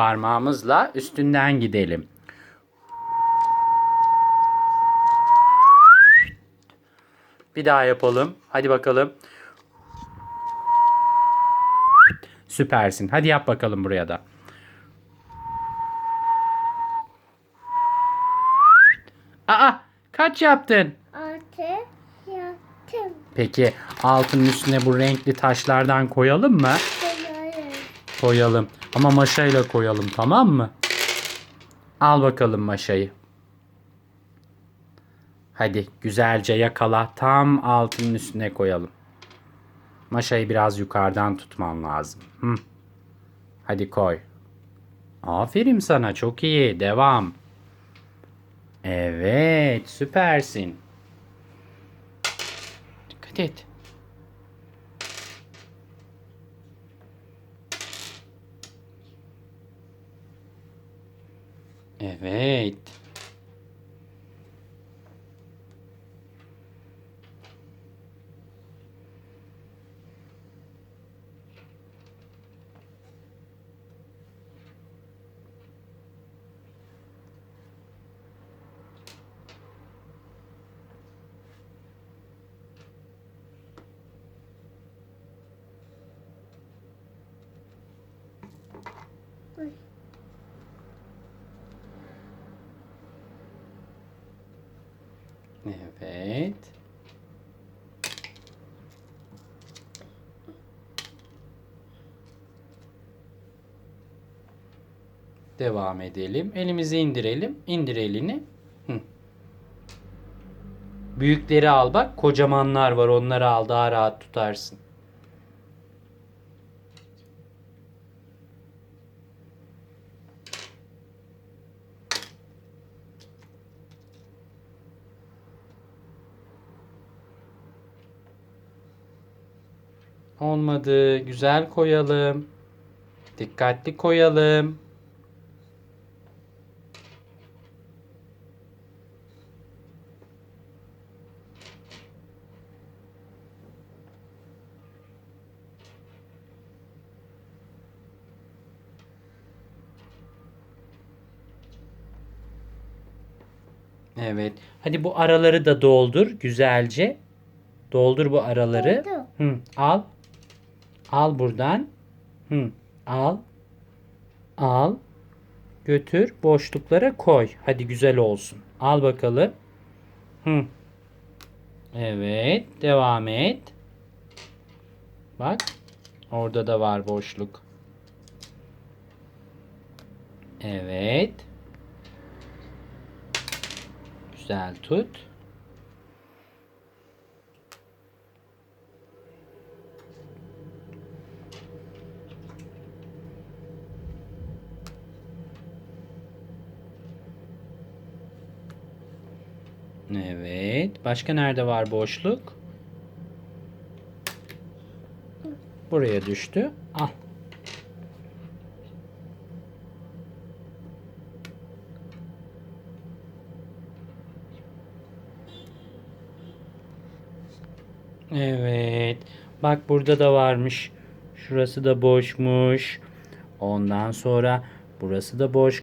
parmağımızla üstünden gidelim. Bir daha yapalım. Hadi bakalım. Süpersin. Hadi yap bakalım buraya da. Aa, kaç yaptın? Altı yaptım. Peki altının üstüne bu renkli taşlardan koyalım mı? Koyalım. Ama maşayla koyalım tamam mı? Al bakalım maşayı. Hadi güzelce yakala. Tam altının üstüne koyalım. Maşayı biraz yukarıdan tutman lazım. Hı. Hadi koy. Aferin sana çok iyi. Devam. Evet süpersin. Dikkat et. Evet. Uy. Evet. Devam edelim. Elimizi indirelim. İndir elini. Hı. Büyükleri al bak. Kocamanlar var. Onları al. Daha rahat tutarsın. Olmadı. Güzel koyalım. Dikkatli koyalım. Evet. Hadi bu araları da doldur güzelce. Doldur bu araları. Doldu. Hı, al. Al buradan. Hı, al. Al. Götür. Boşluklara koy. Hadi güzel olsun. Al bakalım. Hı. Evet. Devam et. Bak. Orada da var boşluk. Evet. Güzel tut. Evet. Başka nerede var boşluk? Buraya düştü. Al. Evet. Bak burada da varmış. Şurası da boşmuş. Ondan sonra burası da boş